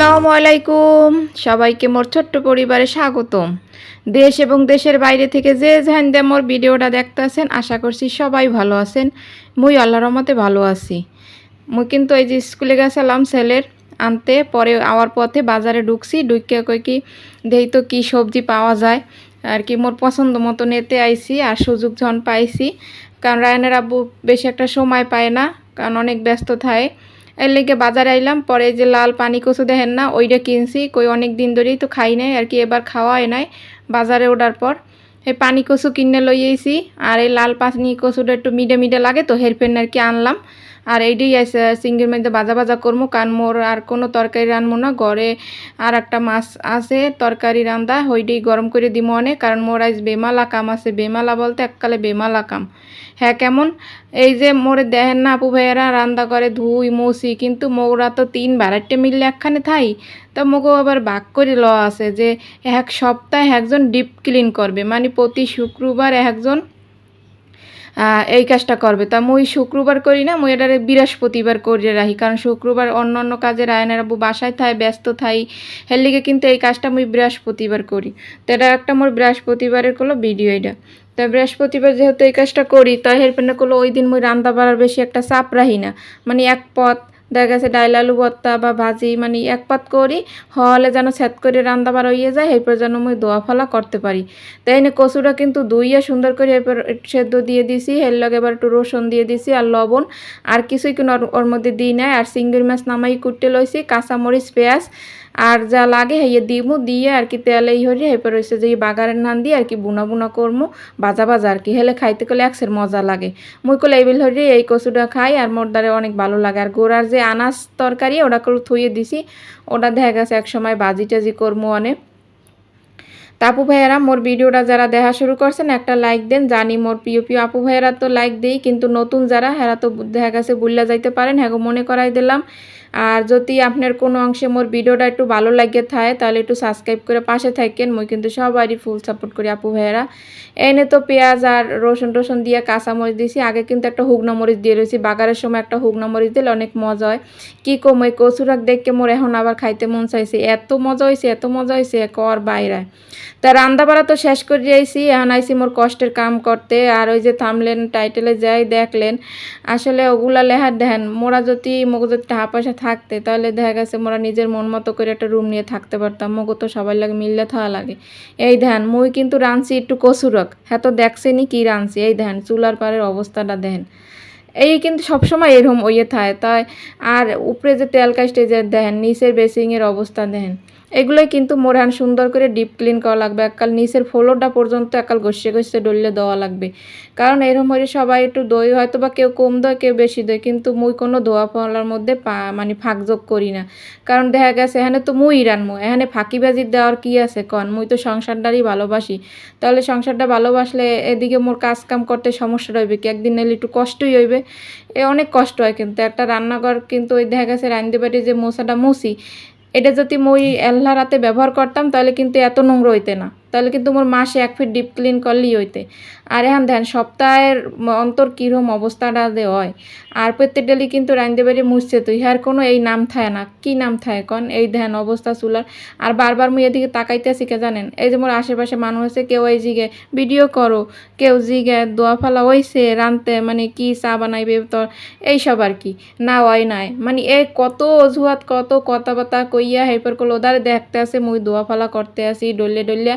আসসালামু আলাইকুম। সবাইকে মোর ছোট্ট পরিবারে স্বাগতম। দেশ এবং দেশের বাইরে থেকে যে দিয়ে মোর ভিডিওটা দেখতেছেন, আশা করছি সবাই ভালো আছেন। মুই আল্লাহর রহমতে ভালো আছি। মুই কিন্তু এই যে স্কুলে গেছিলাম ছেলের আনতে, পরে আওয়ার পথে বাজারে ঢুকছি ঢুকে কই কি, দেই তো কি সবজি পাওয়া যায়। আর কি মোর পছন্দ মতো নিতে আইছি আর সুযোগ যখন পাইছি। কারণ রায়নের আব্বু বেশি একটা সময় পায় না, কারণ অনেক ব্যস্ত থাকে। এর লেগে বাজারে আইলাম, পরে যে লাল পানি কচু দেখেন না, ওইটা কিনছি, কই অনেক দিন ধরেই তো খাই নাই, আর কি এবার খাওয়াই নাই, বাজারে ওঠার পর। এই পানি কচু কিনে লইয়েছি আর এই লাল পানি কচুটা একটু মিডে মিডে লাগে তো হেরফেন আর কি আনলাম। আর এইটাই সিঙ্গের মধ্যে বাজা বাজা করব কারণ মোর আর কোনো তরকারি রানবো না। ঘরে আর একটা মাছ আছে, তরকারি রান্দা ওইটাই গরম করে দিব অনেক, কারণ মোর আজ বেমালা কাম আছে, বেমালা বলতে এককালে বেমালা কাম। হ্যাঁ কেমন? এই যে মোরে দেখেন না আপু ভাইয়েরা, রান্না করে ধুই, মুছি, কিন্তু মোরা তো তিন বারাইটে মিললে একখানে থাই। তা মোগো আবার ভাগ করে ল আছে যে এক সপ্তাহে একজন ডিপ ক্লিন করবে মানে প্রতি শুক্রবার একজন এই কাজটা করবে। তা মুই শুক্রবার করি না, মুই এটারে বৃহস্পতিবার করে রাখি, কারণ শুক্রবার অন্য অন্য কাজে রায়নার আব্বু বাসায় থাই ব্যস্ত থাই, হের লিগে কিন্তু এই কাজটা মুই বৃহস্পতিবার করি। তো এটা একটা মোর বৃহস্পতিবারের কোনো ভিডিও এটা। তা বৃহস্পতিবার যেহেতু এই কাজটা করি, তাই হেল্পেনে করল ওই দিন মুই রান্না বাড়ার বেশি একটা চাপ রাহি না। মানে এক পথ দেখা গেছে ডাইল আলু ভর্তা বা ভাজি মানে এক পাত করি, হলে যেন সেত করে রান্না বার হইয়ে যায়, এরপর যেন মুই দোয়া ফলা করতে পারি। তাই না কচুটা কিন্তু দুইয়ে সুন্দর করে এরপর সেদ্ধ দিয়ে দিছি, এর লগে এবার একটু রসুন দিয়ে দিছি আর লবণ। আর কিছুই কিন্তু ওর- মধ্যে দিই নাই, আর সিঙ্গির মাছ নামাই কুটতে লইছি, কাঁচামরিচ, পেঁয়াজ আর যা লাগে হাইয়া দিমু, দিয়ে আর কি তেলে ই হরি এরপর হচ্ছে যে বাগারের নান দিয়ে আর কি বুনা বুনা করমু বাজা বাজা আর কি। হেলে খাইতে গেলে একসের মজা লাগে। মুই কলে এই হরি, এই কচুটা খাই আর মোর দ্বারে অনেক ভালো লাগে। আর গোড়ার যে আনাজ তরকারি ওটা করে থুয়ে দিছি ওটা দেখা গেছে এক সময় বাজি টাজি করমু অনেক। তাপু ভাইয়েরা, মোর ভিডিওটা যারা দেখা শুরু করছেন, একটা লাইক দেন। জানি মোর প্রিয় প্রিয় আপু ভাইয়েরা তো লাইক দেই, কিন্তু নতুন যারা, হেরা তো দেখা গেছে বুল্লা যাইতে পারেন হ্যাঁ মনে করাই দিলাম। আর যদি আপনার কোনো অংশে মোর ভিডিওটা একটু ভালো লাগে থাকে, তাহলে একটু সাবস্ক্রাইব করে পাশে থাকেন। মই কিন্তু সবারই ফুল সাপোর্ট করি আপু ভাইয়েরা। এনে তো পেঁয়াজ আর রসুন টসুন দিয়ে কাঁচামরিচ দিয়েছি আগে কিন্তু একটা হুগনা মরিচ দিয়ে রয়েছি। বাগারের সময় একটা হুগনা মরিচ দিলে অনেক মজা হয়। কী কম ওই কচুরাক দেখকে মোর এখন আবার খাইতে মন চাইছে। এত মজা হয়েছে এত মজা হয়েছে কর বাইরে। তা রান্না বাড়া তো শেষ করে যাইছি এখন আইসি মোর কষ্টের কাম করতে, আর ওই যে থামলেন টাইটেলে যাই দেখলেন, আসলে ওগুলা লেহার দেখেন মোরা যদি মগো যদি পয়সা থাকতে, তাহলে দেখা গেছে মোরা নিজের মন মতো করে একটা রুম নিয়ে থাকতে পারতাম, মগো তো সবাই লাগে মিললে থাকা লাগে। এই ধ্যান মুই কিন্তু রাঁধছি একটু কসুরক হ্যাঁ তো দেখছেনি কি রাঁধছি, এই ধ্যান চুলার পাড়ের অবস্থাটা দেখেন এই কিন্তু সবসময় এরকম ওইয়ে থাকে তাই, আর উপরে যে তেল কাজটা যে দেখেন নিচের বেসিংয়ের অবস্থা দেখেন এগুলোই কিন্তু মোরান সুন্দর করে ডিপ ক্লিন করা লাগবে। এককাল নিচের ফ্লোরটা পর্যন্ত এককাল ঘষে ঘষে ডললে দেওয়া লাগবে। কারণ এরকম হয়ে সবাই একটু দই হয়তো বা কেউ কম দেয় কেউ বেশি দেয় কিন্তু মুই কোনো দোয়া ফলার মধ্যে পা মানে ফাঁকযোগ করি না। কারণ দেখা গেছে, এখানে তো মুই রানমু এখানে ফাঁকিবাজি দেওয়ার কি আছে কন? মুই তো সংসারটারই ভালোবাসি। তাহলে সংসারটা ভালোবাসলে এদিকে মোর কাজ কাম করতে সমস্যা রইবে কি? একদিন এলে একটু কষ্টই হইবে। এ অনেক কষ্ট হয় কিন্তু, একটা রান্নাঘর কিন্তু ওই দেখা গেছে রান্ধতে পারি যে মশাটা মুছি এটা যদি মই এল্লা রাতে ব্যবহার করতাম তাহলে কিন্তু এত নোংরা হইতে না। তাহলে কিন্তু মোর মাসে এক ফিট ডিপ ক্লিন করলেই হইতে। আর এখন দেন সপ্তাহের অন্তর কীরকম অবস্থাটা যে হয়। আর প্রত্যেক ডেলি কিন্তু রান্ধতে পারি মুছছে তো, ইহার কোনো এই নাম থাকে না। কি নাম থাকে কন? এই ধ্যান অবস্থা চুলার। আর বারবার মুই এদিকে তাকাইতেছি কে জানেন? এই যে মোর আশেপাশে মানুষ আছে, কেউ এই জিগে ভিডিও করো, কেউ জিগে দোয়া ফালা হইছে, রানতে মানে কি চা বানাইবে তো, এইসব আর কি। না, হয় নাই। মানে এই কত অজুহাত, কত কথাবার্তা কইয়া হেপর করল, ওদারে দেখতে আসে মুই দোয়া ফালা করতে আসি ডলিয়া ডলিয়া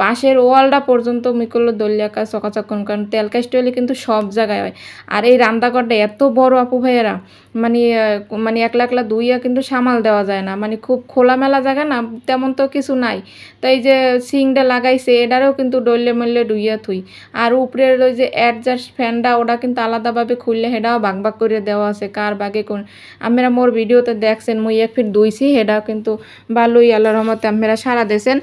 পাশের ওয়ালটা পর্যন্ত মুই করল দলিয়া কাজ চকাচকন কারণ তেল কাজ টলি কিন্তু সব জায়গায় হয়। আর এই রান্নাঘরটা এত বড় আপু ভাইয়েরা মানে মানে একলা একলা দুইয়া কিন্তু সামাল দেওয়া যায় না। মানে খুব খোলামেলা জায়গা না, তেমন তো কিছু নাই। তাই যে সিংটা লাগাইছে, এটারও কিন্তু ডললে মল্লে ডুইয়া থুই। আর উপরের ওই যে অ্যাডজাস্ট ফ্যানটা, ওটা কিন্তু আলাদাভাবে খুললে সেটাও বাগ বাগ করে দেওয়া আছে। কার বাগে কোন আমরা মোর ভিডিওতে দেখছেন, মুই এক ফিট দুইছি সেটাও কিন্তু বালুই আল্লাহ রহমতে আমরা সারা দেছেন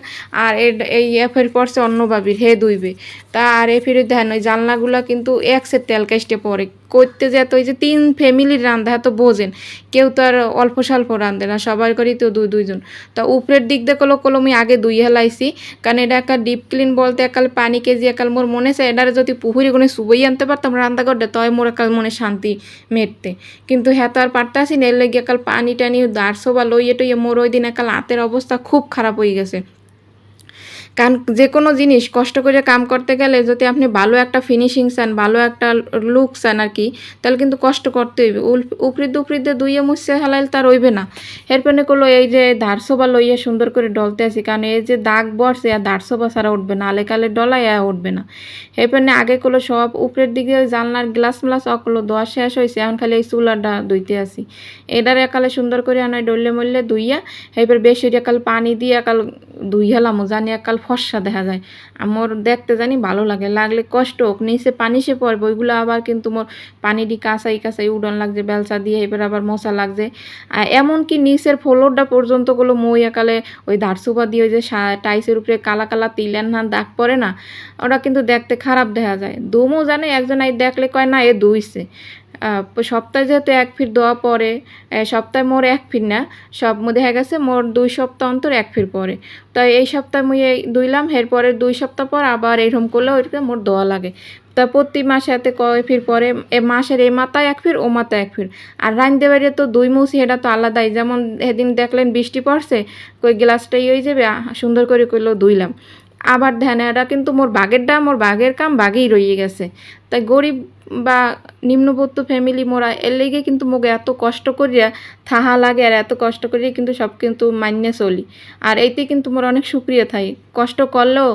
আর এই ইয়ে পড়ছে অন্য বাবির হে দুইবে তা আর এ ফিরে দেখেন ওই জানলাগুলা কিন্তু এক সেট তেল কাস্টে পড়ে। করতে যেত ওই যে তিন ফ্যামিলির রান্ধা এত বোঝেন, কেউ তো আর অল্প স্বল্প রান্ধে না, সবার করেই তো দুই দুইজন। তা উপরের দিক দিয়ে কলো আমি আগে দুই হেলাইছি, কারণ এটা একটা ডিপ ক্লিন বলতে একাল পানি কেজি, একাল মোর মনে চায়, এটার যদি পুহুরি গুনে সুবই আনতে পারতাম রান্না করতে তয় মোর একাল মনে শান্তি মেটতে। কিন্তু হ্যাঁ তো আর পারতাছি না, এর লেগে একাল পানি টানি দাঁড়শো বা লইয়ে টইয়ে মোর ওই দিন একাল হাতের অবস্থা খুব খারাপ হয়ে গেছে। কারণ যে কোনো জিনিস কষ্ট করে কাম করতে গেলে যদি আপনি ভালো একটা ফিনিশিং চান, ভালো একটা লুক চান আর কি, তাহলে কিন্তু কষ্ট করতে হইবে। উপরিদ উপরিদে দুইয়ে মুছে হেলাইল তার হইবে না। এরপরে করল এই যে দাঁড়সোবা লইয়া সুন্দর করে ডলতে আসি কারণ এই যে দাগ বসছে আর দাঁড়সোবা ছাড়া উঠবে না আলে কালে ডলাই আর উঠবে না। এরপরে আগে করল সব উপরের দিকে জানলার গ্লাস গ্লাস অকলো দোয়া শেষ হয়েছে এখন খালি এই চুলাটা ধুইতে আসি এটারে একালে সুন্দর করে আনাই ডললে মরলে ধুইয়া, এরপর বেশি একাল পানি দিয়ে একাল ধুই হেলামো জানি একাল ফর্সা দেখা যায়। আমার দেখতে জানি ভালো লাগে, লাগলে কষ্ট হোক, নিচে পানি সে পড়বে, ওইগুলো আবার কিন্তু মোর পানি দি কাঁচাই কাঁচাই উডন লাগছে, বেলচা দিয়ে এবার আবার মশা লাগছে। এমনকি নিচের ফ্লোরটা পর্যন্তগুলো মই একালে ওই ধারসুপা দিয়ে ওই যে টাইসের উপরে কালা কালা তিলেন না দাগ পড়ে না ওটা কিন্তু দেখতে খারাপ দেখা যায়। দুমও জানে একজন আই দেখলে কয় না, এ দুইছে সপ্তাহে যেহেতু এক ফির দেওয়া পরে সপ্তাহে মোর এক ফির না, সব দেখা গেছে মোর দুই সপ্তাহ অন্তর এক ফির পরে তাই এই সপ্তাহে মুই দুইলাম এরপরে দুই সপ্তাহ পর আবার এরকম করলে ওইটা মোর দোয়া লাগে। তা প্রতি মাসে এতে কয় ফির পরে এ মাসের এই মাথায় এক ফির, ও মাথায় এক ফির। আর রাঁধতে বাড়িয়ে তো দুই মুসি এটা তো আলাদাই। যেমন সেদিন দেখলেন বৃষ্টি পড়ছে, কই গ্লাসটাই হয়ে যাবে সুন্দর করে কইলো ধুইলাম আবার ধ্যানে, এটা কিন্তু মোর বাঘের ডাম মোর বাঘের কাম বাঘেই রয়ে গেছে। তাই গরিব বা নিম্নবর্ত ফ্যামিলি মোরা এর লেগে কিন্তু মোকে এত কষ্ট করিয়া থাহা লাগে আর এত কষ্ট করিয়া কিন্তু সব কিন্তু মান্য চলি। আর এইতে কিন্তু মোর অনেক সুক্রিয়া থাই। কষ্ট করলেও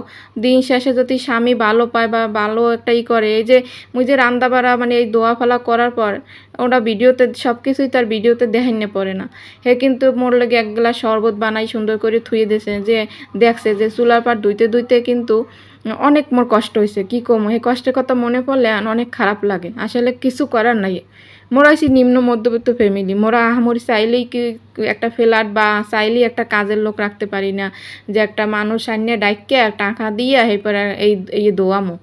দিন শেষে যদি স্বামী ভালো পায় বা ভালো একটা ই করে, এই যে মুই যে রান্দা বাড়া মানে এই দোয়া ফলা করার পর ওটা ভিডিওতে সব কিছুই তার ভিডিওতে দেখাইনে পড়ে না। হে কিন্তু মোর লাগে এক গ্লাস শরবত বানাই সুন্দর করে থুয়ে দিয়েছে যে দেখছে যে চুলার পার ধুইতে ধুইতে কিন্তু অনেক মোর কষ্ট হয়েছে কি কম? এই কষ্টের কথা মনে পড়লে অনেক খারাপ লাগে। আসলে কিছু করার নাই। মোরা আছি নিম্ন মধ্যবিত্ত ফ্যামিলি। মোরা আহামরি চাইলেই কি একটা ফ্ল্যাট বা চাইলেই একটা কাজের লোক রাখতে পারি না, যে একটা মানুষ আনিয়ে ডাইকে টাকা দিয়ে এরপরে এই এই দোয়ামো।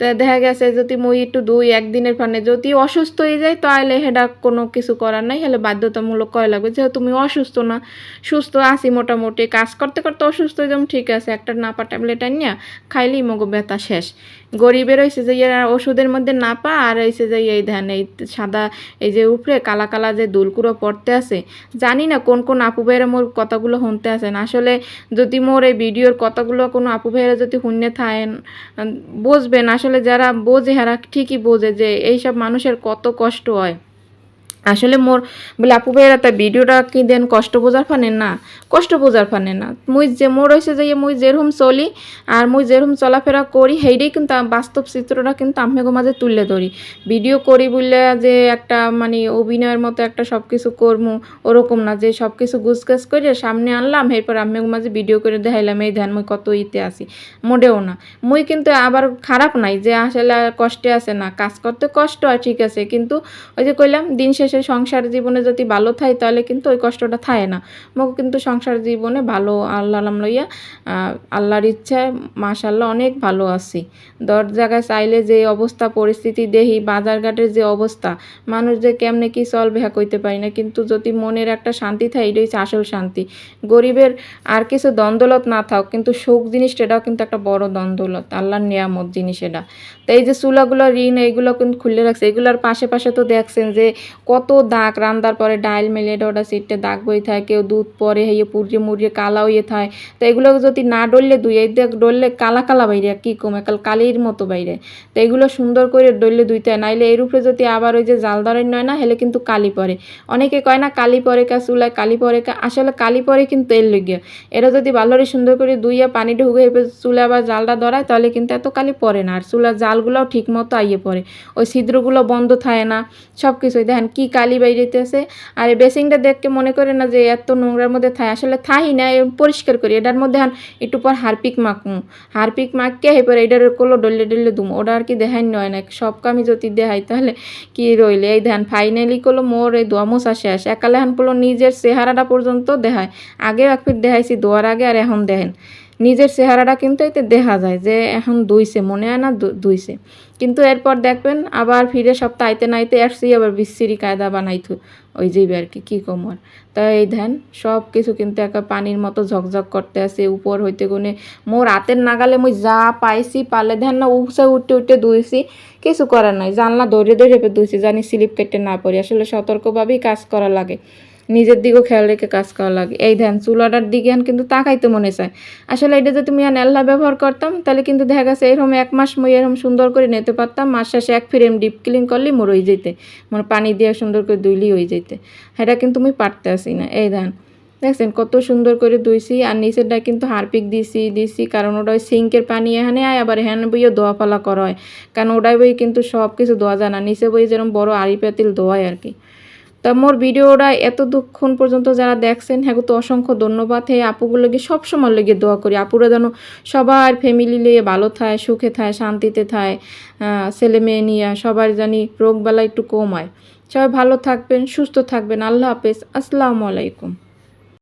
তা দেখা গেছে যদি মুই একটু দুই একদিনের ফানে যদি অসুস্থ হয়ে যায়, তাহলে হেডা কোনো কিছু করার নাই হলে বাধ্যতামূলক করা লাগবে। যেহেতু তুমি অসুস্থ না, সুস্থ আছি মোটামুটি, কাজ করতে করতে অসুস্থ হয়ে ঠিক আছে, একটা নাপা ট্যাবলেট আনিয়া খাইলেই মগো ব্যথা শেষ। গরিবের হয়েছে যে ওষুধের মধ্যে নাপা, আর হয়েছে যে, এই ধ্যান, এই সাদা, এই যে উপরে কালা কালা যে দুলকুড়ো পড়তে আছে, জানি না কোন কোন আপু ভাইয়েরা মোর কথাগুলো শুনতে আসেন আসলে যদি মোর এই ভিডিওর কথাগুলো কোনো আপু ভাইয়েরা যদি শুনে থাকেন, বুঝবেন, আসলে যারা বোঝে হারা ঠিকই বোঝে যে এইসব মানুষের কত কষ্ট হয়। আসলে মোর বলে, আপু ভাইয়েরা, তা ভিডিওটা কি দেন? কষ্ট বোঝার ফানে না, কষ্ট বোঝার ফানে না। মুই যে, মোর হয়েছে যে, মুই যেরকম চলি আর মুই যেরকম চলাফেরা করি সেইটাই কিন্তু বাস্তব চিত্রটা কিন্তু আমেগো মাঝে তুলে ধরি। ভিডিও করি বললে যে, একটা মানে অভিনয়ের মতো একটা সব কিছু করমু, ওরকম না যে সব কিছু গুছগাছ করে সামনে আনলাম, এরপর আমেগো মাঝে ভিডিও করে দেখাইলাম, এই ধ্যান, মুই কত ইতে আসি মোটেও না। মুই কিন্তু আবার খারাপ নাই যে, আসলে কষ্টে আছে না। কাজ করতে কষ্ট হয়, ঠিক আছে। কিন্তু ওই যে কইলাম, দিন শেষে সে সংসার জীবনে যদি ভালো থাই তাহলে কিন্তু ওই কষ্টটা থাকে না। মোক কিন্তু সংসার জীবনে ভালো, আল্লাহ নাম লইয়া আল্লাহর ইচ্ছায় মাশাল্লাহ অনেক ভালো আছি। দর জায়গায় চাইলে যে অবস্থা, পরিস্থিতি দেহি বাজারঘাটের যে অবস্থা, মানুষ যে কেমনে কি চলবে হ্যাঁ কইতে পারি না। কিন্তু যদি মনের একটা শান্তি থাকে, এটাই হচ্ছে আসল শান্তি। গরিবের আর কিছু দ্বন্দ্বলত না থাক, কিন্তু সুখ জিনিসটা, এটাও কিন্তু একটা বড় দ্বন্দ্বলত। আল্লাহর নিয়ামত জিনিস এটা। তো এই যে চুলাগুলো, ঋণ এইগুলো কিন্তু খুলে রাখছে। এগুলোর পাশে পাশে তো দেখছেন যে কত দাগ, রান্দার পরে ডাইল মেলে ওটা সিটে দাগ বই থাকে, কেউ দুধ পরে হইয়ে পুড়িয়ে মুড়িয়ে কালা হইয়ে থাকে। তো এগুলো যদি না ডললে দুই, এই দেখ ডললে কালা কালা বাইরে কি কমে কাল কালির মতো বাইরে। তো এগুলো সুন্দর করে ডললে দুইতে নাইলে এর উপরে যদি আবার ওই যে জাল ধরেন নয় না, হেলে কিন্তু কালি পরে। অনেকে কয় না কালি পরে কা চুলায়, কালি পরে কা, আসলে কালি পরে কিন্তু এর লইয়া এরা যদি ভালোরে সুন্দর করে দুইয়া পানি ঢুকে চুলা আবার জালটা ধরায়, তাহলে কিন্তু এত কালি পরে না, আর চুলার জালগুলোও ঠিক মতো আইয়ে পড়ে। ওই ছিদ্রগুলো বন্ধ থাকে না সব কিছুই দেখেন কী কালি বাইরেতেছে। আর এই বেসিংটা দেখকে মনে করে না যে এত নোংরার মধ্যে থাই আসলে থাই না পরিষ্কার করি। এটার মধ্যে একটু পর হারপিক মাখমু। হারপিক মাখকে পরে এটার কোলো ডলে ডলে দুম। ওটা আর কি দেখাই নয় না। সব কামি যদি দেখাই তাহলে কি রইলে? এই ধ্যান ফাইনালি করল মোর এই দোয়া মোছা আসে। একালে হান করল নিজের চেহারাটা পর্যন্ত দেখায়। আগেও এক ফির দেখাইছি, দোয়ার আগে আর এখন দেখেন। নিজের চেহারাটা কিন্তু এতে দেখা যায় যে এখন দুইছে, মনে হয় না দুইছে। কিন্তু এরপর দেখবেন আবার ফিরে সপ্তাহ আইতে নাইতে আসছি, আবার বিচ্ছিরি কায়দা বানাইতো। ওই যাইবে আর কি, কী কমর তা এই ধ্যান, সব কিছু কিন্তু একা পানির মতো ঝকঝক করতে আছে, উপর হইতে গুনে। মোর রাতের নাগালে মুই যা পাইছি পালে ধ্যান না উঠে উঠতে উঠতে ধুইছি কিছু করার নাই, জানলা দৌড়ে দৌড়ে ধুইছি জানি স্লিপ কেটে না পড়ি। আসলে সতর্কভাবেই কাজ করা লাগে। নিজের দিকেও খেয়াল রেখে কাজ করা লাগে। এই ধ্যান চুলাটার দিকে কিন্তু তাকাইতে মনে চায়। আসলে এটা যদি আমি নেল্লা ব্যবহার করতাম, তাহলে কিন্তু দেখা গেছে এরকম এক মাস মই এরকম সুন্দর করে নিতে পারতাম, মাস শেষে এক ফ্রেম ডিপ ক্লিন করলে মোর হয়ে যেতে মোর পানি দিয়ে সুন্দর করে ধুইলি হয়ে যেতে সেটা কিন্তু আমি পারতে আসি না। এই ধান দেখছেন কত সুন্দর করে ধুইছি, আর নিচেরটা কিন্তু হারপিক দিছি দিছি, কারণ ওটা ওই সিঙ্কের পানি এখানে আয়, আবার হ্যান বইও দোয়া পালা করা হয় কারণ ওটাই বই কিন্তু সব কিছু ধোয়া যায় না। নিচে বই যেরকম বড় আড়ি পাতিল ধোয়ায় আর কি। তা মোর ভিডিওটা এত দুক্ষণ পর্যন্ত যারা দেখছেন হ্যাঁ তো অসংখ্য ধন্যবাদ। হে আপুগুলোকে সবসময় লেগে দোয়া করি। আপুরা যেন সবার ফ্যামিলি নিয়ে ভালো থায়, সুখে থায়, শান্তিতে থায় ছেলে মেয়ে নিয়ে সবার জানি রোগবেলা একটু কম হয়। সবাই ভালো থাকবেন, সুস্থ থাকবেন। আল্লাহ হাফেজ। আসসালামু আলাইকুম।